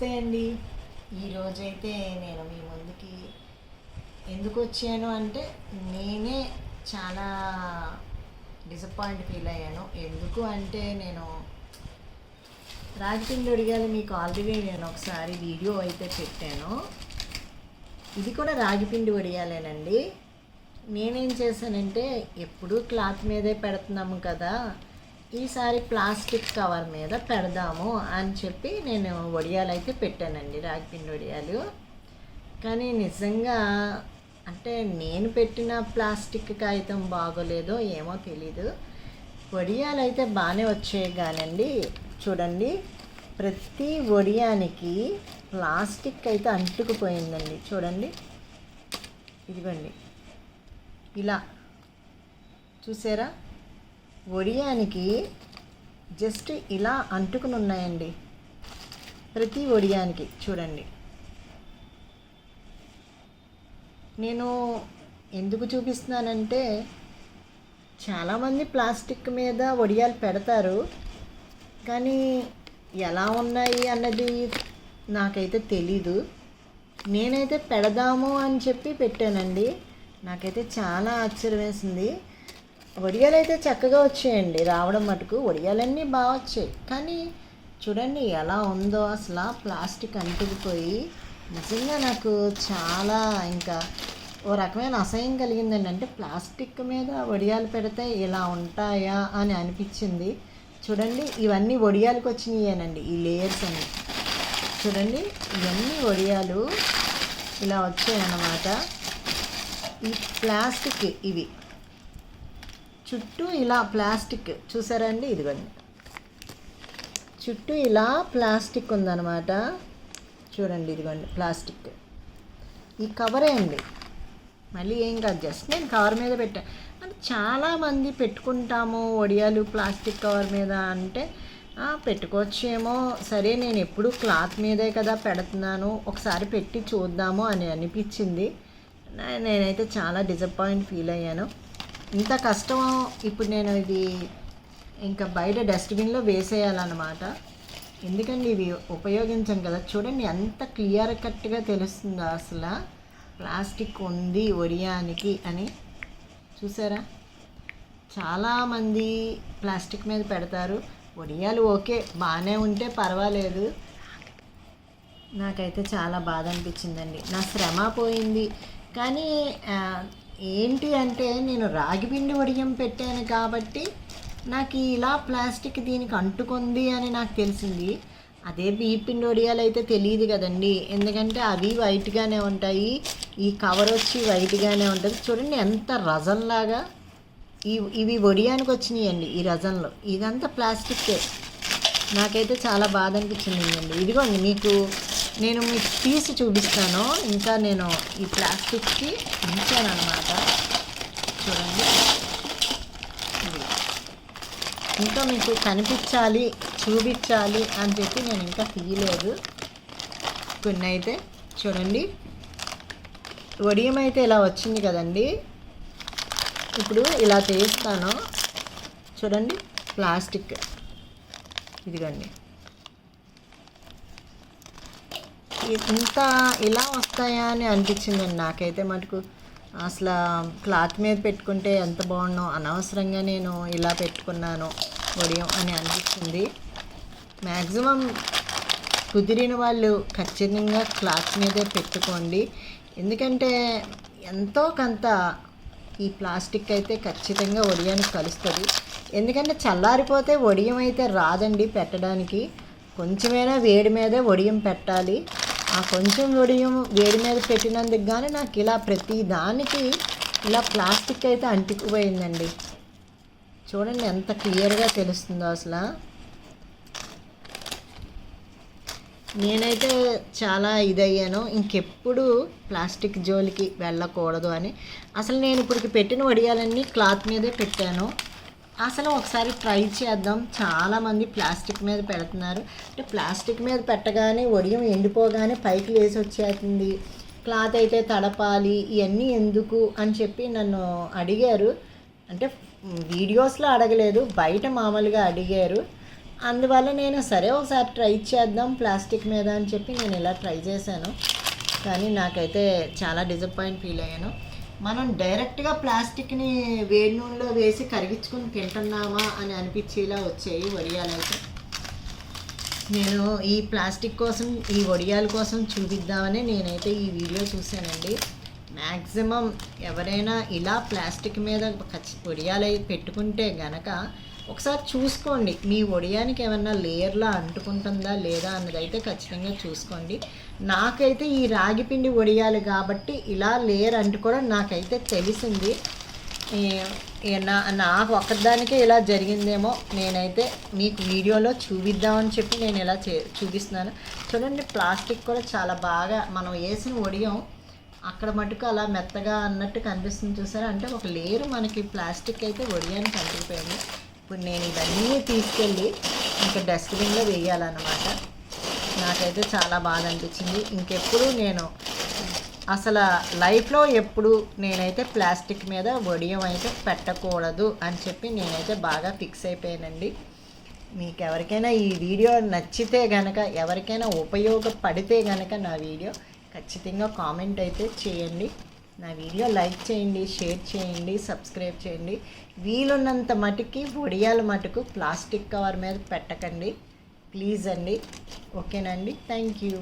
నమస్తే అండి. ఈరోజైతే నేను మీ ముందుకి ఎందుకు వచ్చాను అంటే నేనే చాలా డిసప్పాయింట్ ఫీల్ అయ్యాను. ఎందుకు అంటే నేను రాగిపిండి అడిగాలి మీకు ఆల్రెడీ నేను ఒకసారి వీడియో అయితే పెట్టాను. ఇది కూడా రాగిపిండి వడియాలేనండి. నేనేం చేశానంటే ఎప్పుడూ క్లాత్ మీదే పెడుతున్నాము కదా ఈసారి ప్లాస్టిక్ కవర్ మీద పెడదాము అని చెప్పి నేను వడియాలు అయితే పెట్టానండి రాగిపిండి వడియాలు. కానీ నిజంగా అంటే నేను పెట్టిన ప్లాస్టిక్ కాగితం బాగోలేదో ఏమో తెలీదు. వడియాలు అయితే బాగానే వచ్చాయి కానండి. చూడండి ప్రతి వడియానికి ప్లాస్టిక్ అయితే అంటుకుపోయిందండి. చూడండి ఇదిగోండి. ఇలా చూసారా? ఒడియానికి జస్ట్ ఇలా అంటుకుని ఉన్నాయండి ప్రతి ఒడియానికి చూడండి. నేను ఎందుకు చూపిస్తున్నానంటే చాలామంది ప్లాస్టిక్ మీద వడియాలు పెడతారు. కానీ ఎలా ఉన్నాయి అన్నది నాకైతే తెలీదు. నేనైతే పెడదాము అని చెప్పి పెట్టానండి. నాకైతే చాలా ఆశ్చర్యం వేసింది. వడియాలు అయితే చక్కగా వచ్చాయండి. రావడం మటుకు వడియాలన్నీ బాగా వచ్చాయి. కానీ చూడండి ఎలా ఉందో అసలు ప్లాస్టిక్ అంటుకుపోయి నిజంగా నాకు చాలా ఇంకా ఓ రకమైన అసహ్యం కలిగిందండి. అంటే ప్లాస్టిక్ మీద వడియాలు పెడితే ఇలా ఉంటాయా అని అనిపించింది. చూడండి ఇవన్నీ వడియాలకు వచ్చినాయేనండి ఈ లేయర్స్ అన్ని. చూడండి ఇవన్నీ వడియాలు ఇలా వచ్చాయన్నమాట. ఈ ప్లాస్టిక్ ఇవి. చుట్టూ ఇలా ప్లాస్టిక్ చూసారండి? ఇదిగోండి. చుట్టూ ఇలా ప్లాస్టిక్ ఉందన్నమాట. చూడండి ఇదిగోండి ప్లాస్టిక్. ఈ కవరే అండి. మళ్ళీ ఏం కాదు జస్ట్ నేను కవర్ మీద పెట్టాను అంటే చాలామంది పెట్టుకుంటాము వడియాలు ప్లాస్టిక్ కవర్ మీద అంటే పెట్టుకోవచ్చేమో. సరే నేను ఎప్పుడు క్లాత్ మీదే కదా పెడుతున్నాను. ఒకసారి పెట్టి చూద్దాము అని అనిపించింది. నేనైతే చాలా డిసప్పాయింట్ ఫీల్ అయ్యాను. ఇంత కష్టం ఇప్పుడు నేను ఇది ఇంకా బయట డస్ట్బిన్లో వేసేయాలన్నమాట. ఎందుకండి ఇవి ఉపయోగించాం కదా? చూడండి ఎంత క్లియర్ కట్గా తెలుస్తుందో అసలు. ప్లాస్టిక్ ఉంది ఒడియానికి అని. చూసారా? చాలామంది ప్లాస్టిక్ మీద పెడతారు. ఒడియాలు ఓకే బాగానే ఉంటే పర్వాలేదు. నాకైతే చాలా బాధ అనిపించిందండి. నా శ్రమ పోయింది. కానీ ఏంటి అంటే నేను రాగిపిండి వడియం పెట్టాను కాబట్టి నాకు ఇలా ప్లాస్టిక్ దీనికి అంటుకుంది అని నాకు తెలిసింది. అదే బియ్యపిండి వడియాలు అయితే తెలియదు కదండి. ఎందుకంటే అవి వైట్గానే ఉంటాయి. ఈ కవర్ వచ్చి వైట్గానే ఉంటుంది. చూడండి ఎంత రజంలాగా ఈ ఇవి వడియానికి వచ్చినాయండి ఈ రజంలో. ఇదంతా ప్లాస్టిక్కే. నాకైతే చాలా బాధ అనిపించింది అండి ఇదిగోండి మీకు నేను మీకు తీసి చూపిస్తాను. ఇంకా నేను ఈ ప్లాస్టిక్కి ఉంచాను అనమాట చూడండి ఇంకా మీకు కనిపించాలి చూపించాలి అని చెప్పి నేను ఇంకా తీయలేదు. కొన్ని అయితే చూడండి. వడియం అయితే ఇలా వచ్చింది కదండి. ఇప్పుడు ఇలా చేస్తాను చూడండి ప్లాస్టిక్. ఇదిగోండి. ఇంత ఇలా వస్తాయా అని అనిపించిందండి. నాకైతే మటుకు అసలు క్లాత్ మీద పెట్టుకుంటే ఎంత బాగుండో అనవసరంగా నేను ఇలా పెట్టుకున్నాను ఒడియం అని అనిపించింది. మ్యాక్సిమం కుదిరిన వాళ్ళు ఖచ్చితంగా క్లాత్ మీదే పెట్టుకోండి. ఎందుకంటే ఎంతో కొంత ఈ ప్లాస్టిక్ అయితే ఖచ్చితంగా ఒడియానికి కలుస్తుంది. ఎందుకంటే చల్లారిపోతే వడియం అయితే రాదండి పెట్టడానికి. కొంచెమైనా వేడి మీదే వడియం పెట్టాలి. ఆ కొంచెం వడియం వేడి మీద పెట్టినందుకు కానీ నాకు ఇలా ప్రతి దానికి ఇలా ప్లాస్టిక్ అయితే అంటుకుపోయిందండి. చూడండి ఎంత క్లియర్గా తెలుస్తుందో అసలు. నేనైతే చాలా ఇదయ్యాను. ఇంకెప్పుడు ప్లాస్టిక్ జోలికి వెళ్ళకూడదు అని. అసలు నేను ఇప్పుడు పెట్టిన వడియాలన్నీ క్లాత్ మీదే పెట్టాను. అసలు ఒకసారి ట్రై చేద్దాం. చాలామంది ప్లాస్టిక్ మీద పెడుతున్నారు. అంటే ప్లాస్టిక్ మీద పెట్టగానే వడియం ఎండిపోగానే పైకి లేసి వచ్చేస్తుంది. క్లాత్ అయితే తడపాలి ఇవన్నీ ఎందుకు అని చెప్పి నన్ను అడిగారు. అంటే వీడియోస్లో అడగలేదు బయట మామూలుగా అడిగారు. అందువల్ల నేను సరే ఒకసారి ట్రై చేద్దాం ప్లాస్టిక్ మీద అని చెప్పి నేను ఇలా ట్రై చేశాను. కానీ నాకైతే చాలా డిసప్పాయింట్ ఫీల్ అయ్యాను. మనం డైరెక్ట్గా ప్లాస్టిక్ని వేడి నూనెలో వేసి కరిగించుకొని తింటున్నామా అని అనిపించేలా వచ్చాయి వడియాలైతే నేను ఈ ప్లాస్టిక్ కోసం ఈ వడియాల కోసం చూపిద్దామని నేనైతే ఈ వీడియో చూశానండి. మ్యాక్సిమం ఎవరైనా ఇలా ప్లాస్టిక్ మీద ఖచ్చి వడియాలు పెట్టుకుంటే గనక ఒకసారి చూసుకోండి. మీ వడియానికి ఏమన్నా లేయర్లా అంటుకుంటుందా లేదా అన్నదైతే ఖచ్చితంగా చూసుకోండి. నాకైతే ఈ రాగి పిండి కాబట్టి ఇలా లేయర్ అంటుకోవడం నాకైతే తెలిసింది. నా నాకు ఒక్కదానికే ఇలా జరిగిందేమో నేనైతే మీకు వీడియోలో చూపిద్దామని చెప్పి నేను ఇలా చే చూపిస్తున్నాను. చూడండి ప్లాస్టిక్ కూడా చాలా బాగా మనం వేసిన వడియం అక్కడ మటుకు అలా మెత్తగా అన్నట్టు కనిపిస్తుంది చూసారా? అంటే ఒక లేరు మనకి ప్లాస్టిక్ అయితే వడియానికి అంటుకుపోయింది. ఇప్పుడు నేను ఇవన్నీ తీసుకెళ్ళి ఇంకా డస్ట్బిన్లో వేయాలన్నమాట. నాకైతే చాలా బాధ అనిపించింది. ఇంకెప్పుడు నేను అసలు లైఫ్లో ఎప్పుడు నేనైతే ప్లాస్టిక్ మీద వడియం అయితే పెట్టకూడదు అని చెప్పి నేనైతే బాగా ఫిక్స్ అయిపోయానండి. మీకు ఎవరికైనా ఈ వీడియో నచ్చితే గనక ఎవరికైనా ఉపయోగపడితే గనక నా వీడియో ఖచ్చితంగా కామెంట్ అయితే చేయండి. నా వీడియో లైక్ చేయండి షేర్ చేయండి సబ్స్క్రైబ్ చేయండి. వీలున్నంత మటుకి వడియాల మటుకు ప్లాస్టిక్ కవర్ మీద పెట్టకండి. ప్లీజ్ అండి. ఓకేనండి. Thank you.